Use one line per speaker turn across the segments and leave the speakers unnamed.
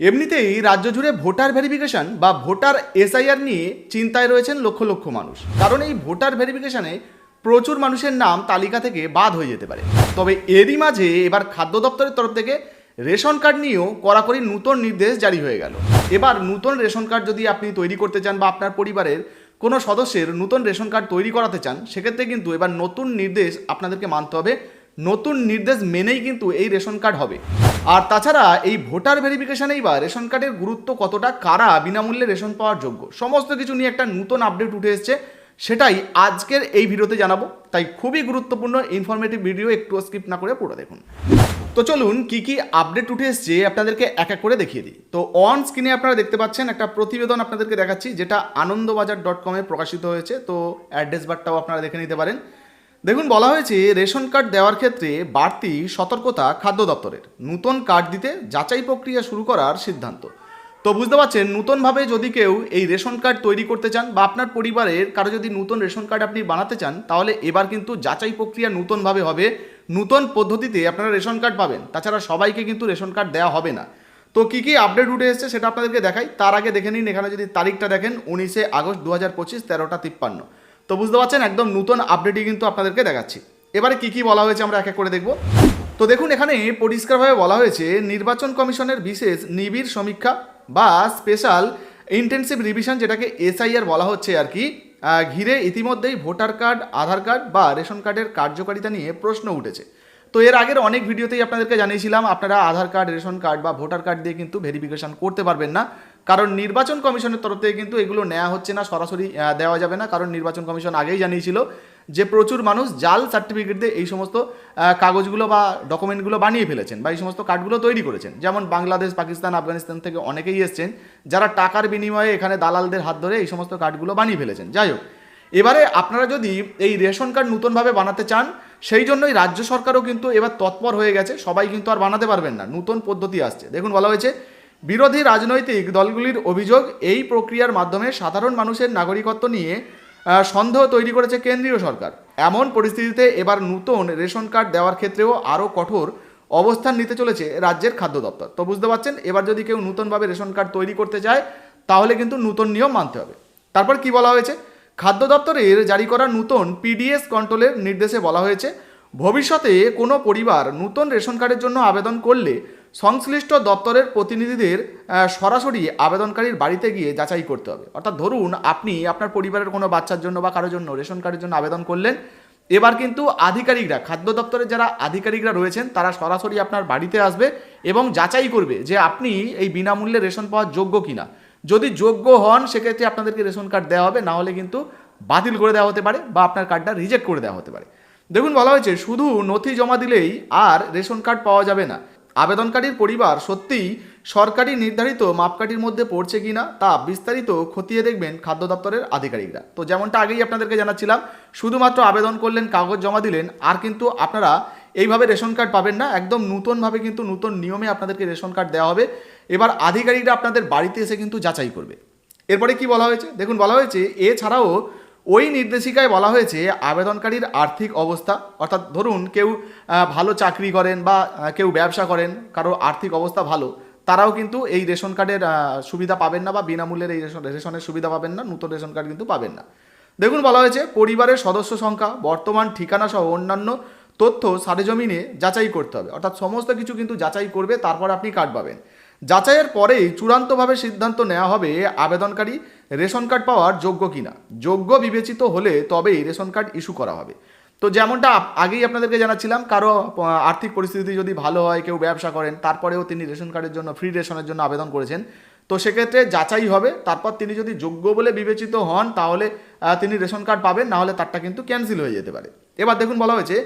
এমনিতেই রাজ্য জুড়ে ভোটার ভেরিফিকেশন বা ভোটার এসআইআর নিয়ে চিন্তায় রয়েছেন লক্ষ লক্ষ মানুষ। কারণ এই ভোটার ভেরিফিকেশনে প্রচুর মানুষের নাম তালিকা থেকে বাদ হয়ে যেতে পারে। তবে এরই মাঝে এবার খাদ্য দপ্তরের তরফ থেকে রেশন কার্ড নিয়েও কড়াকড়ি নূতন নির্দেশ জারি হয়ে গেল। এবার নূতন রেশন কার্ড যদি আপনি তৈরি করতে চান বা আপনার পরিবারের কোনো সদস্যের নূতন রেশন কার্ড তৈরি করাতে চান, সেক্ষেত্রে কিন্তু এবার নতুন নির্দেশ আপনাদেরকে মানতে হবে নতুন নির্দেশ মেনেই কিন্তু এই রেশন কার্ড হবে। আর তাছাড়া এই ভোটার ভেরিফিকেশনেই বা রেশন কার্ডের গুরুত্ব কতটা, কারা বিনামূল্যে রেশন পাওয়ার যোগ্য, সমস্ত কিছু নিয়ে একটা নতুন আপডেট উঠে এসেছে। সেটাই আজকের এই ভিডিওতে জানাব। তাই খুবই গুরুত্বপূর্ণ ইনফরমেটিভ ভিডিও একটু স্কিপ না করে পুরো দেখুন। তো চলুন কি কি আপডেট উঠে এসছে আপনাদেরকে এক এক করে দেখিয়ে দিই। তো অন স্ক্রিনে আপনারা দেখতে পাচ্ছেন একটা প্রতিবেদন আপনাদেরকে দেখাচ্ছি, যেটা আনন্দবাজার ডট কমে প্রকাশিত হয়েছে। তো অ্যাড্রেস বারটাও আপনারা দেখে নিতে পারেন। দেখুন, বলা হয়েছে রেশন কার্ড দেওয়ার ক্ষেত্রে বাড়তি সতর্কতা খাদ্য দপ্তরের। নতুন কার্ড দিতে যাচাই প্রক্রিয়া শুরু করার সিদ্ধান্ত। তো বুঝতে পারছেন, নতুনভাবে যদি কেউ এই রেশন কার্ড তৈরি করতে চান বা আপনার পরিবারের কারও যদি নতুন রেশন কার্ড আপনি বানাতে চান, তাহলে এবার কিন্তু যাচাই প্রক্রিয়া নতুনভাবে হবে। নতুন পদ্ধতিতে আপনারা রেশন কার্ড পাবেন। তাছাড়া সবাইকে কিন্তু রেশন কার্ড দেওয়া হবে না। তো কী কী আপডেট উঠে এসেছে সেটা আপনাদেরকে দেখাই। তার আগে দেখে নিন, এখানে যদি তারিখটা দেখেন, উনিশে আগস্ট দু হাজার পঁচিশ, তেরোটা তিপ্পান্ন। তো বুঝতে পারছেন, একদম নতুন আপডেটই কিন্তু আপনাদেরকে দেখাচ্ছি। এবারে কি কি বলা হয়েছে আমরা এক এক করে দেখব। তো দেখুন, এখানে পরিষ্কারভাবে বলা হয়েছে, নির্বাচন কমিশনের বিশেষ নিবিড় সমীক্ষা বা স্পেশাল ইন্টেন্সিভ রিভিশন যেটাকে এসআইআর বলা হচ্ছে আর কি ঘিরে ইতিমধ্যেই ভোটার কার্ড, আধার কার্ড বা রেশন কার্ডের কার্যকারিতা নিয়ে প্রশ্ন উঠেছে। তো এর আগের অনেক ভিডিওতেই আপনাদেরকে জানিয়েছিলাম, আপনারা আধার কার্ড, রেশন কার্ড বা ভোটার কার্ড দিয়ে কিন্তু ভেরিফিকেশন করতে পারবেন না। কারণ নির্বাচন কমিশনের তরফ থেকে কিন্তু এগুলো নেওয়া হচ্ছে না, সরাসরি দেওয়া যাবে না। কারণ নির্বাচন কমিশন আগেই জানিয়েছিল যে প্রচুর মানুষ জাল সার্টিফিকেট দিয়ে এই সমস্ত কাগজগুলো বা ডকুমেন্টগুলো বানিয়ে ফেলেছেন বা এই সমস্ত কার্ডগুলো তৈরি করেছেন। যেমন বাংলাদেশ, পাকিস্তান, আফগানিস্তান থেকে অনেকেই এসছেন যারা টাকার বিনিময়ে এখানে দালালদের হাত ধরে এই সমস্ত কার্ডগুলো বানিয়ে ফেলেছেন। যাই হোক, এবারে আপনারা যদি এই রেশন কার্ড নতুনভাবে বানাতে চান, সেই জন্যই রাজ্য সরকারও কিন্তু এবার তৎপর হয়ে গেছে। সবাই কিন্তু আর বানাতে পারবেন না। নতুন পদ্ধতি আসছে। দেখুন বলা হয়েছে বিরোধী রাজনৈতিক দলগুলির অভিযোগ, এই প্রক্রিয়ার মাধ্যমে সাধারণ মানুষের নাগরিকত্ব নিয়ে সন্দেহ তৈরি করেছে কেন্দ্রীয় সরকার। এমন পরিস্থিতিতে এবার নতুন রেশন কার্ড দেওয়ার ক্ষেত্রেও আরও কঠোর অবস্থান নিতে চলেছে রাজ্যের খাদ্য দপ্তর। তো বুঝতে পারছেন, এবার যদি কেউ নতুনভাবে রেশন কার্ড তৈরি করতে চায়, তাহলে কিন্তু নতুন নিয়ম মানতে হবে। তারপর কি বলা হয়েছে? খাদ্য দপ্তরের জারি করা নতুন পিডিএস কন্ট্রোলের নির্দেশে বলা হয়েছে, ভবিষ্যতে কোনো পরিবার নতুন রেশন কার্ডের জন্য আবেদন করলে সংশ্লিষ্ট দপ্তরের প্রতিনিধিদের সরাসরি আবেদনকারীর বাড়িতে গিয়ে যাচাই করতে হবে। অর্থাৎ ধরুন আপনি আপনার পরিবারের কোনো বাচ্চার জন্য বা কারোর জন্য রেশন কার্ডের জন্য আবেদন করলেন, এবার কিন্তু আধিকারিকরা, খাদ্য দপ্তরের যারা আধিকারিকরা রয়েছেন, তারা সরাসরি আপনার বাড়িতে আসবে এবং যাচাই করবে যে আপনি এই বিনামূল্যে রেশন পাওয়ার যোগ্য কিনা। যদি যোগ্য হন, সেক্ষেত্রে আপনাদেরকে রেশন কার্ড দেওয়া হবে, না হলে কিন্তু বাতিল করে দেওয়া হতে পারে বা আপনার কার্ডটা রিজেক্ট করে দেওয়া হতে পারে। দেখুন বলা হয়েছে, শুধু নথি জমা দিলেই আর রেশন কার্ড পাওয়া যাবে না। আবেদনকারীর পরিবার সত্যিই সরকারি নির্ধারিত মাপকাঠির মধ্যে পড়ছে কিনা তা বিস্তারিত খতিয়ে দেখবেন খাদ্য দপ্তরের আধিকারিকরা। তো যেমনটা আগেই আপনাদেরকে জানাচ্ছিলাম, শুধুমাত্র আবেদন করলেন, কাগজ জমা দিলেন, আর কিন্তু আপনারা এইভাবে রেশন কার্ড পাবেন না, একদম নতুনভাবে কিন্তু নতুন নিয়মে আপনাদেরকে রেশন কার্ড দেওয়া হবে। এবার আধিকারিকরা আপনাদের বাড়িতে এসে কিন্তু যাচাই করবে। এরপরে কি বলা হয়েছে? দেখুন, বলা হয়েছে, এছাড়াও ওই নির্দেশিকায় বলা হয়েছে, আবেদনকারীর আর্থিক অবস্থা, অর্থাৎ ধরুন কেউ ভালো চাকরি করেন বা কেউ ব্যবসা করেন, কারও আর্থিক অবস্থা ভালো, তারাও কিন্তু এই রেশন কার্ডের সুবিধা পাবেন না বা বিনামূল্যের এই রেশন, রেশনের সুবিধা পাবেন না, নতুন রেশন কার্ড কিন্তু পাবেন না। দেখুন, বলা হয়েছে, পরিবারের সদস্য সংখ্যা, বর্তমান ঠিকানা সহ অন্যান্য তথ্য সারেজমিনে যাচাই করতে হবে। অর্থাৎ সমস্ত কিছু কিন্তু যাচাই করবে, তারপর আপনি কার্ড পাবেন। যাচাইয়ের পরেই চূড়ান্তভাবে সিদ্ধান্ত নেওয়া হবে আবেদনকারী রেশন কার্ড পাওয়ার যোগ্য কিনা? যোগ্য বিবেচিত হলে তবেই রেশন কার্ড ইস্যু করা হবে। তো যেমনটা আগেই আপনাদেরকে জানাচ্ছিলাম, কারও আর্থিক পরিস্থিতি যদি ভালো হয়, কেউ ব্যবসা করেন, তারপরেও তিনি রেশন কার্ডের জন্য ফ্রি রেশনের জন্য আবেদন করেছেন, তো সেক্ষেত্রে যাচাই হবে। তারপর তিনি যদি যোগ্য বলে বিবেচিত হন, তাহলে তিনি রেশন কার্ড পাবেন, নাহলে তারটা কিন্তু ক্যান্সেল হয়ে যেতে পারে। এবার দেখুন বলা হয়েছে,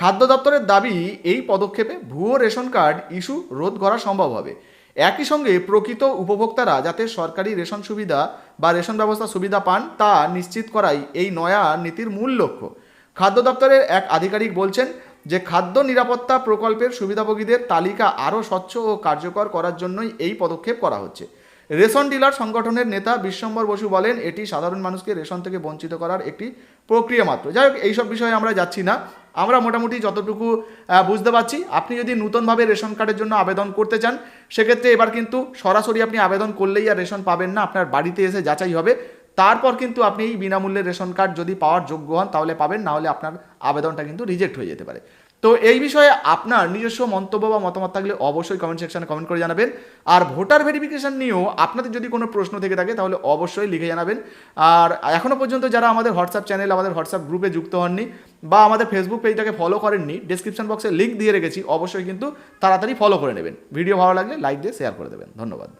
খাদ্য দপ্তরের দাবি, এই পদক্ষেপে ভুয়ো রেশন কার্ড ইস্যু রোধ করা সম্ভব হবে। একই সঙ্গে প্রকৃত উপভোক্তারা যাতে সরকারি রেশন সুবিধা বা রেশন ব্যবস্থা সুবিধা পান, তা নিশ্চিত করাই এই নয়া নীতির মূল লক্ষ্য। খাদ্য দপ্তরের এক আধিকারিক বলছেন যে, খাদ্য নিরাপত্তা প্রকল্পের সুবিধাভোগীদের তালিকা আরও স্বচ্ছ ও কার্যকর করার জন্যই এই পদক্ষেপ করা হচ্ছে। রেশন ডিলার সংগঠনের নেতা বিশ্বম্বর বসু বলেন, এটি সাধারণ মানুষকে রেশন থেকে বঞ্চিত করার একটি প্রক্রিয়া মাত্র। যাই হোক, এইসব বিষয়ে আমরা যাচ্ছি না। আমরা মোটামুটি যতটুকু বুঝতে পারছি। আপনি যদি নতুনভাবে রেশন কার্ডের জন্য আবেদন করতে চান, সেক্ষেত্রে এবার কিন্তু সরাসরি আপনি আবেদন করলেই আর রেশন পাবেন না, আপনার বাড়িতে এসে যাচাই হবে। তারপর কিন্তু আপনি বিনামূল্যে রেশন কার্ড যদি পাওয়ার যোগ্য হন, তাহলে পাবেন, না হলে আপনার আবেদনটা কিন্তু রিজেক্ট হয়ে যেতে পারে। তো এই বিষয়ে আপনার নিজস্ব মন্তব্য বা মতামত থাকলে অবশ্যই কমেন্ট সেকশনে কমেন্ট করে জানাবেন। আর ভোটার ভেরিফিকেশন নিয়েও আপনাদের যদি কোনো প্রশ্ন থেকে থাকে, তাহলে অবশ্যই লিখে জানাবেন। আর এখনও পর্যন্ত যারা আমাদের হোয়াটসঅ্যাপ চ্যানেল আমাদের হোয়াটসঅ্যাপ গ্রুপে যুক্ত হননি বা আমাদের ফেসবুক পেজটাকে ফলো করেননি ডিসক্রিপশন বক্সে লিঙ্ক দিয়ে রেখেছি, অবশ্যই কিন্তু তাড়াতাড়ি ফলো করে নেবেন। ভিডিও ভালো লাগলে লাইক দিয়ে শেয়ার করে দেবেন। ধন্যবাদ।